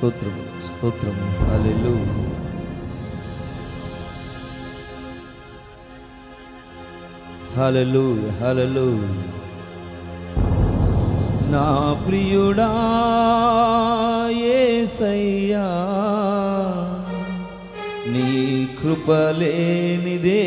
స్తోత్రము స్తోత్రము. హల్లెలూ హలలు హలలు నా ప్రియుడా యేసయ్యా నీ కృపలేనిదే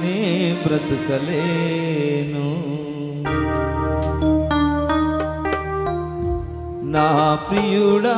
నే బ్రతుకలేను. నా ప్రియుడా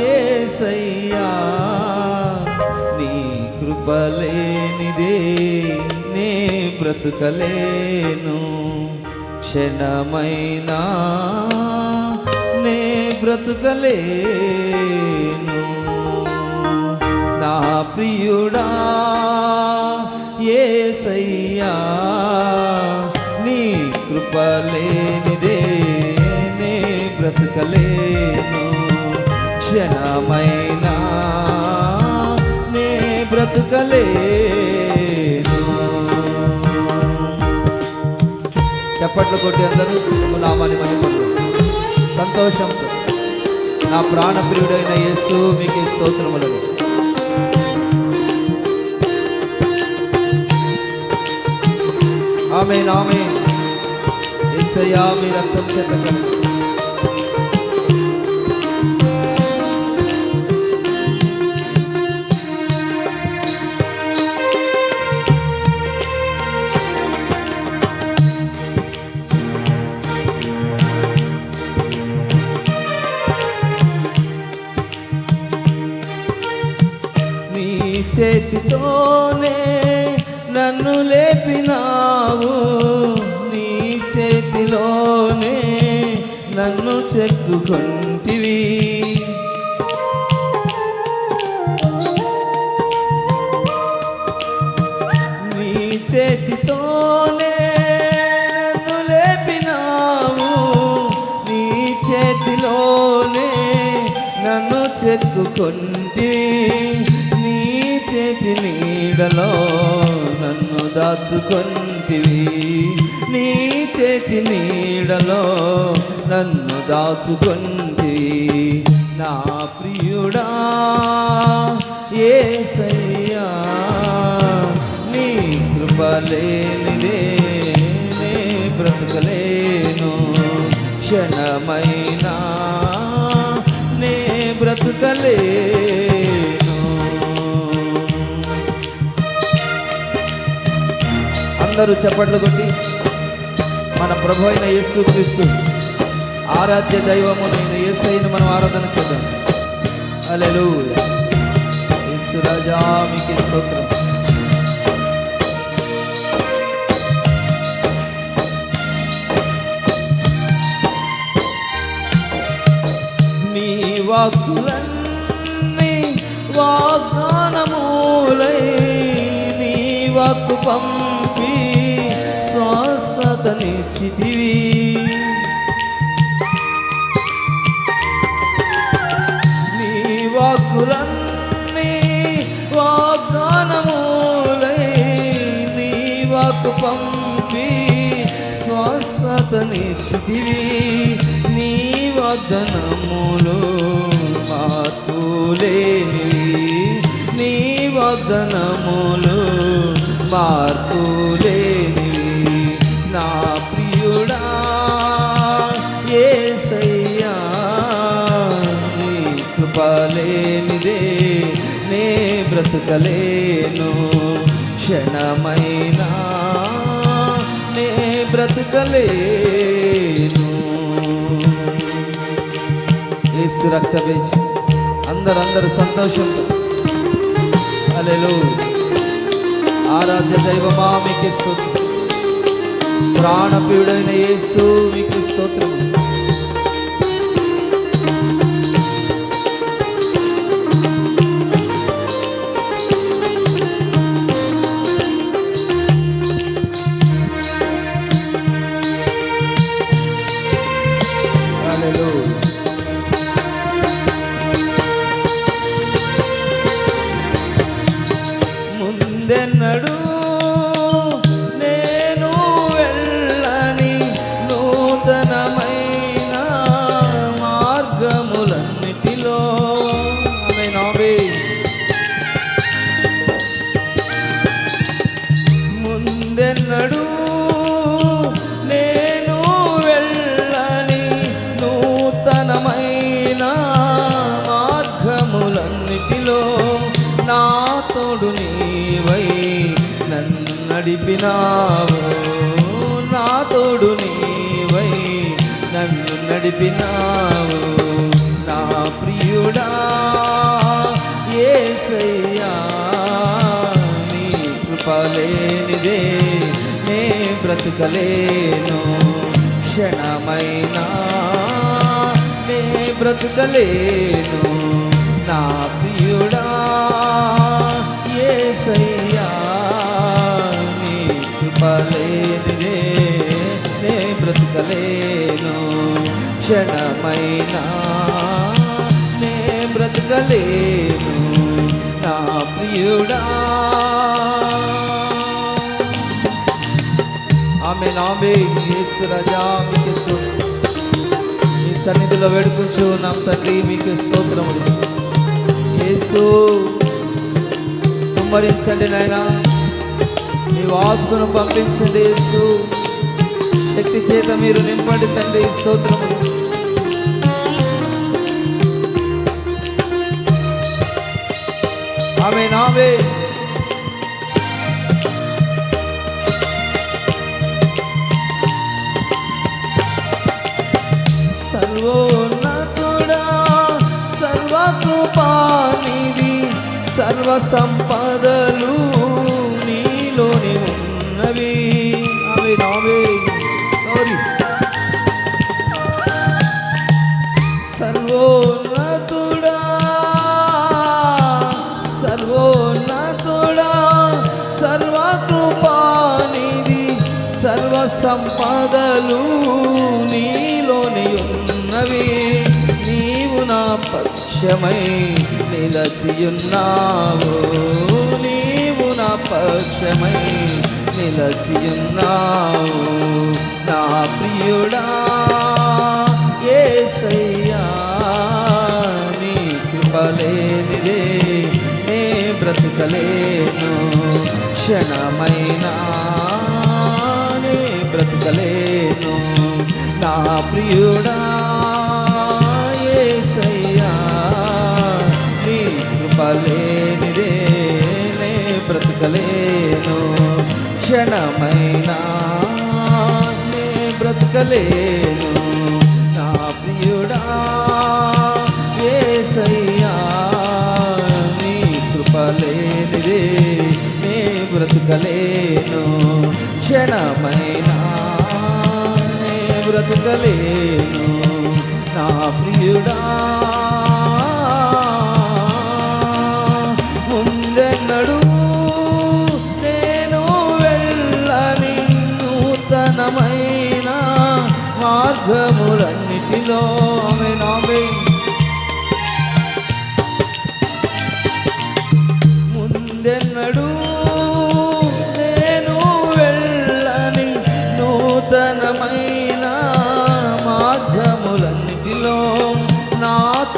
యేసయ్యా నీ కృపలేనిదే నే బ్రతుకలేను. క్షణమైనా నే బ్రతుకలేను. నా ప్రియుడా యేసయ్యా నీ కృపలేనిదే బ్రతకలేను. క్షణమైనా నే బ్రతకలేను. చప్పట్లు కొట్టి అందరూ నామాన్ని మహిమలు సంతోషంతో నా ప్రాణప్రియుడైన యేసు మీకు స్తోత్రములను ఆమె నామే ఏసయ్యా మీ రక్తం చేత కలిసి చేతిలోనే నన్ను చెక్కుకుంటివి. నీ చేతితోనే నన్ను లేపినావు. నీ చేతిలోనే నన్ను చెక్కుకుంటివి. నీ చేతి నీడలో నన్ను దాచుకుంటివి. నీ చేతి నీడలో నన్ను దాచుకుంది. నా ప్రియుడా ఏసయ్యా నీ కృపలేనిదే నే బ్రతకలేను. క్షణమైనా నే బ్రతకలేను. అందరూ చప్పట్లు కొట్టి ప్రభు అయిన యేసు క్రీస్తు. ఆరాధ్య దైవమునైన యేసైన మనం ఆరాధన చేద్దాం. అలెలు యేసు రాజా మీకే స్తోత్రం. నీ వాక్కులన్నీ వాగ్దానములై నీ వాక్కు పంపి స్వస్థతనిచ్చితివి నీ వాక్కులన్నీ వాగ్దానములై నీ వాక్కు పంపి స్వస్థతనిచ్చితివి నీ వాగ్దానములు మార్పులేనివి నీ వాగ్దానములు మార్పులేనివి లేనిదే నే బ్రతకలేను. క్షణమైనా నే బ్రతకలేను. ఏసు రక్త వేచి అందరు అందరు సంతోషంతో అలెలు ఆరాధ్య దైవమా మీకు స్తోత్రం. ప్రాణపీడైన యేసు మీకు స్తోత్రం. నడిపినావు. నా తోడు నీవై నన్ను నడిపినావు. నా ప్రియుడా ఏసయ్యా నీ కృపలేనిదే నే బ్రతుకలేను. క్షణమైనా నే బ్రతుకలేను. నా ప్రియుడా ఏసయ్యా బ్రతకలేను. క్షణమైనా నే బ్రతకలేను. నా ప్రియుడా. ఆమె నామే యేసు మీకు స్తోత్రం. మీ సన్నిధిలో వేడుకుంటూ నా తండ్రి మీకు స్తోత్రములు. యేసు కుమ్మరించండి నాయన. నీ వాక్కును పంపించండి యేసు. శక్తి చేత మీరు నింపండి తండ్రి. స్తోత్రము. ఆమె నామే సర్వోన్నతుడా సర్వకృపానిధి సర్వ సంపదలు నీలోని ఉన్నవి. అవి నావే పక్షమై నిలచియున్నావు. నీవు నా పక్షమై నిలచియున్నావు. నా ప్రియుడా ఏసయ్యా నీ కృపలేనిదే నే బ్రతుకలేను. క్షణమైనా నే బ్రతుకలేను. నా ప్రియుడా క్షణమైనా నే బ్రతకలేను నా ప్రియుడా ఏసయ్యా నీ కృపలేనిదే నే బ్రతకలేను. క్షణమైనా నే బ్రతకలేను నా ప్రియుడా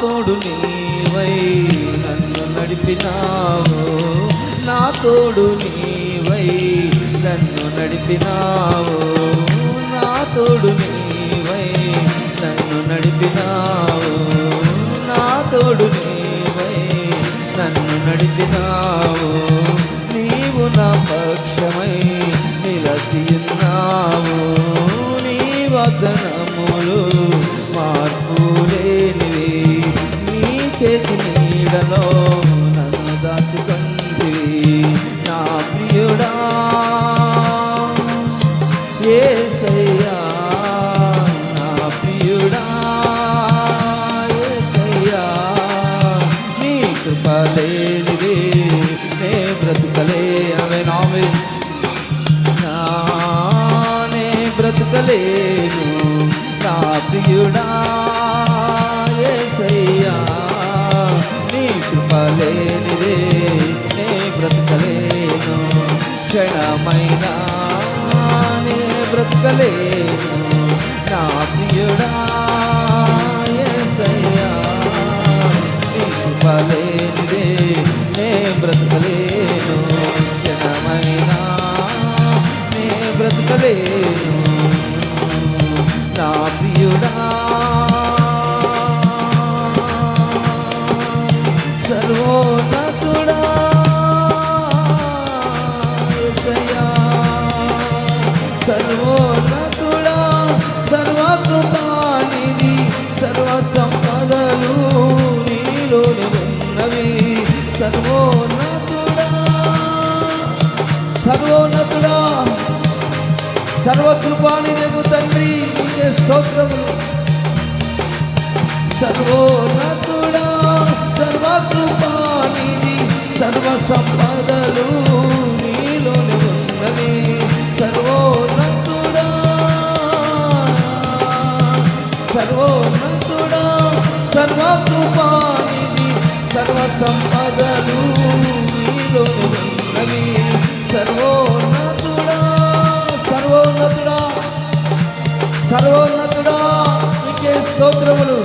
తోడు నీవై నన్ను నడిపినావు. నా తోడు నీవై నన్ను నడిపినావు. నా తోడు నీవై నన్ను నడిపినావు. నా తోడు నీవై నన్ను నడిపినావు. నిలచియున్నావు నీ వదనములు మార్పు లేనివి. నీ చేతి నీడలో బ్రతుకలేను నా ప్రియుడా ఏసయ్యా నీ కృప లేనిదే నే బ్రతుకలేను. క్షణమైనా నే బ్రతుకలేను సర్వోన్నతుడా సర్వకృపానిదగు తండ్రి నీకే స్తోత్రములు. సర్వోన్నతుడా సర్వకృపానిది సర్వ సంపదలు నీలోని ఉన్నవి. సర్వోన్నతుడా సర్వోన్నతుడా సర్వకృపానిది సర్వ సంపదలు నీలోని సర్వోన్నతుడా సర్వోన్నతుడా సర్వోన్నతుడా నీకే స్తోత్రములు.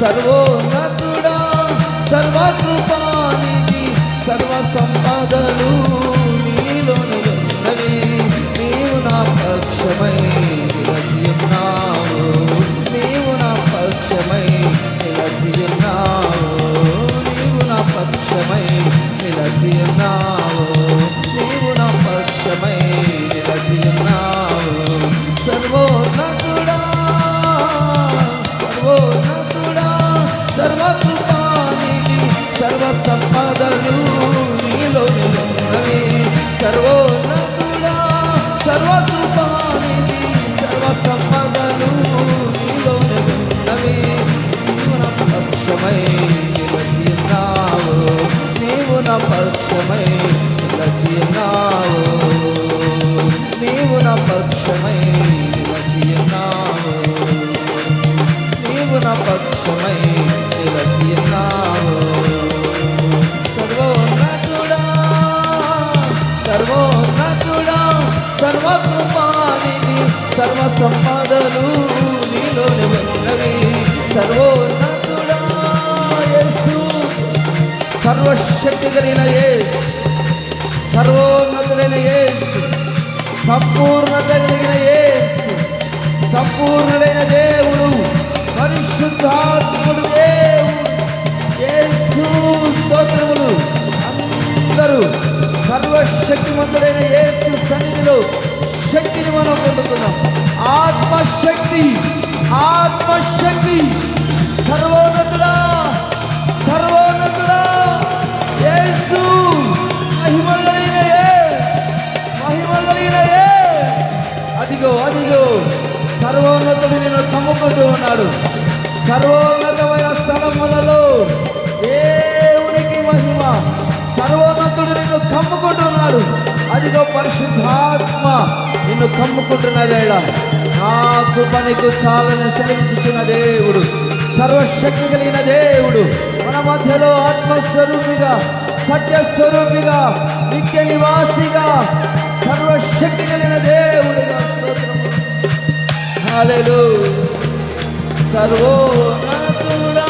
సర్వోన్నతుడా సర్వకృపానికి సర్వ సంపదలు నీలోని ఉన్నవి నీవు నా పక్షమై నిలచి నీవు నా పక్షమై నీవు నా పక్షమై నిలచి ఉన్నావు సర్వశక్తి కలిగిన యేసు. సర్వోన్నతుడైన యేసు. సంపూర్ణత కలిగిన యేసు. సంపూర్ణుడైన దేవుడు. పరిశుద్ధాత్ముడు దేవుడు. యేసు స్తోత్రములు. అందరూ సర్వశక్తిమంతుడైన యేసు సన్నిధిలో శక్తిని మనం పొందుతున్నాం. ఆత్మశక్తి ఆత్మశక్తి సర్వోన్నతుడా. యేసు. మహిమలైన మహిమలైన అదిగో అదిగో. సర్వోన్నతుడు నేను కమ్ముకుంటూ ఉన్నాడు. సర్వోన్నతమైన స్థలములలో దేవునికి మహిమ. సర్వోన్నతుడు నిన్ను కమ్ముకుంటున్నాడు అదిగో పరిశుద్ధాత్మ నిన్ను కమ్ముకుంటున్నదేళ నాకు పనికి చాలని సెలవించుచున్న దేవుడు సర్వశక్తి కలిగిన దేవుడు మన మధ్యలో ఆత్మస్వరూపిగా సత్యస్వరూపిగా నిత్య నివాసిగా సర్వశక్తి కలిగిన దేవుడిగా స్తోత్రము. హల్లెలూ సర్వోన్నతుడా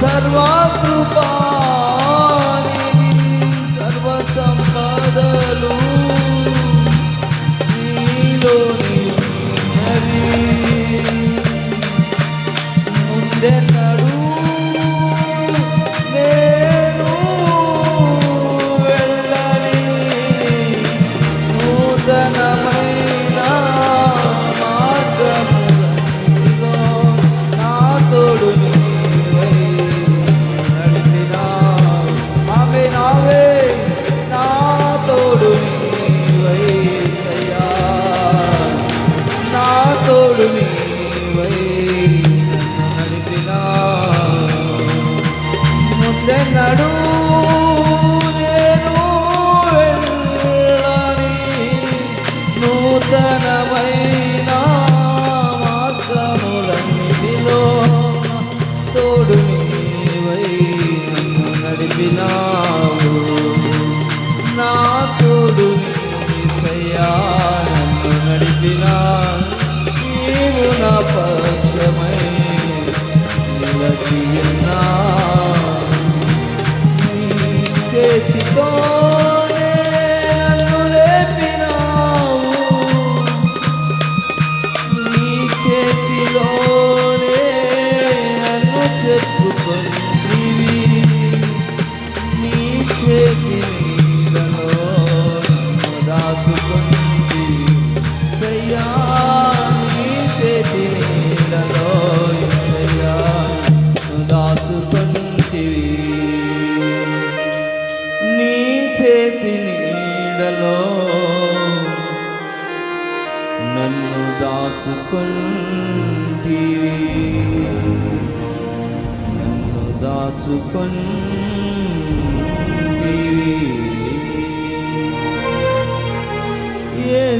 సర్వకృపానిధి ముందెన్నడూ నేను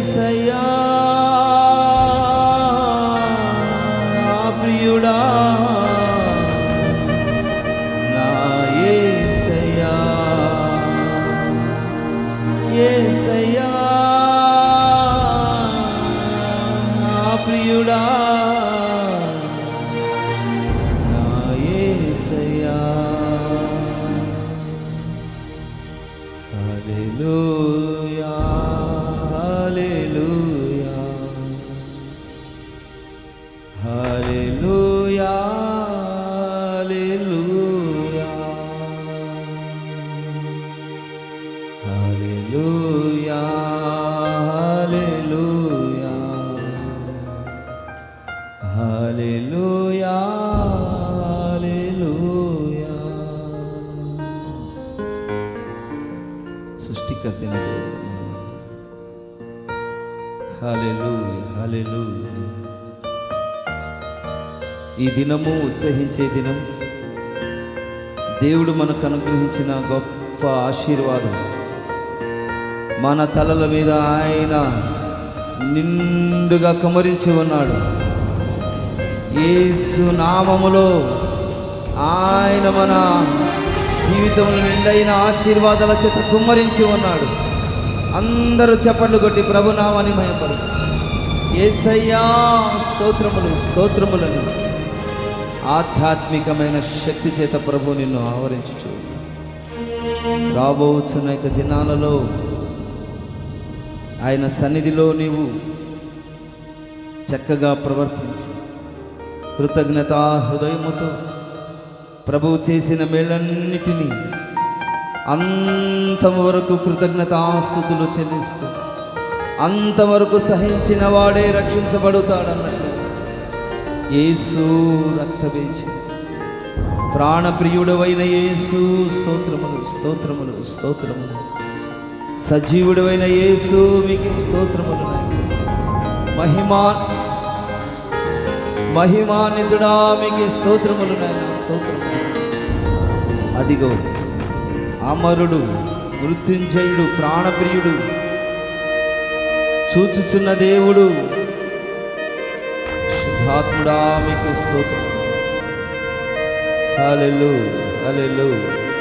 Señor. ఉత్సహించే దినం. దేవుడు మనకు అనుగ్రహించిన గొప్ప ఆశీర్వాదం. మన తలల మీద ఆయన నిండుగా కుమరించి ఉన్నాడు. యేసు నామములో ఆయన మన జీవితంలో నిండైన ఆశీర్వాదాల చేత కుమ్మరించి ఉన్నాడు. అందరూ చప్పట్లు కొట్టి ప్రభునామాన్ని మయపడు ఏసయ్యా స్తోత్రములు స్తోత్రములని. ఆధ్యాత్మికమైన శక్తి చేత ప్రభు నిన్ను ఆవరించు రాబోచున్న యొక్క దినాలలో ఆయన సన్నిధిలో నీవు చక్కగా ప్రవర్తించి. కృతజ్ఞతా హృదయముతో ప్రభువు చేసిన మేళన్నిటినీ అంతవరకు కృతజ్ఞతాస్థుతులు చెల్లిస్తూ అంతవరకు సహించిన వాడే రక్షించబడుతాడన్నట్టు యేసు రక్తబేచి ప్రాణప్రియుడవైన యేసు స్తోత్రములు స్తోత్రములు స్తోత్రములు. సజీవుడవైన యేసు మీకు స్తోత్రములు. మహిమా మహిమాన్వితుడా మీకు స్తోత్రములు. నాయన స్తోత్రములు. అదిగో అమరుడు మృత్యుంజయుడు ప్రాణప్రియుడు చూచుచున్న దేవుడు పరిశుద్ధాత్ముడా మీకు స్తోత్రం. హల్లెలూయా హల్లెలూయా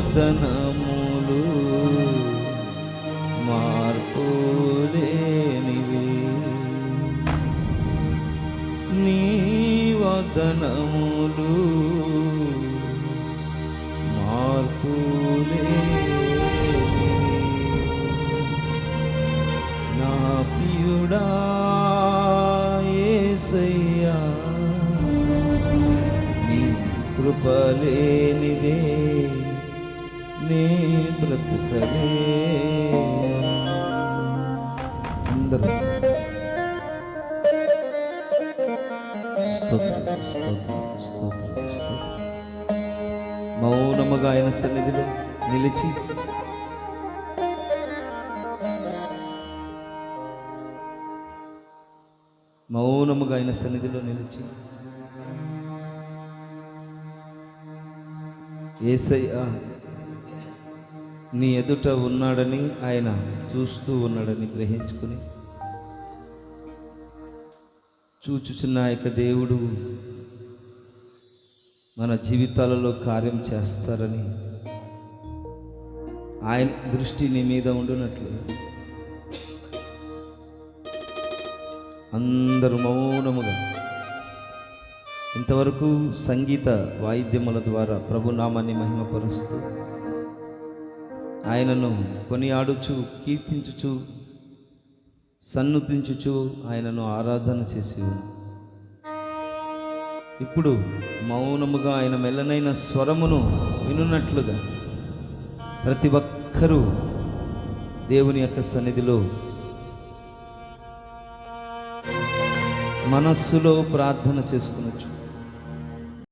వదనములు మార్పులేనివి నీ వదనములు మార్పులేనివి నా ప్రియుడా యేసయ్యా నీ కృపలేనిదే బ్రతుకలే అందరూ. మౌనముగా ఆయన సన్నిధిలో నిలిచి. మౌనముగా ఆయన సన్నిధిలో నిలిచి. ఏసయ్యా నీ ఎదుట ఉన్నాడని ఆయన చూస్తూ ఉన్నాడని గ్రహించుకుని చూచుచున్న యొక్క దేవుడు మన జీవితాలలో కార్యం చేస్తారని ఆయన దృష్టి నీ మీద ఉండునట్లు. అందరూ మౌనముగా ఇంతవరకు సంగీత వాయిద్యముల ద్వారా ప్రభునామాన్ని మహిమపరుస్తూ ఆయనను కొనియాడుచు కీర్తించుచు సన్నుతించుచు ఆయనను ఆరాధన చేసి ఇప్పుడు మౌనముగా ఆయన మెల్లనైన స్వరమును వినున్నట్లుగా ప్రతి ఒక్కరూ దేవుని యొక్క సన్నిధిలో మనస్సులో ప్రార్థన చేసుకునొచ్చు.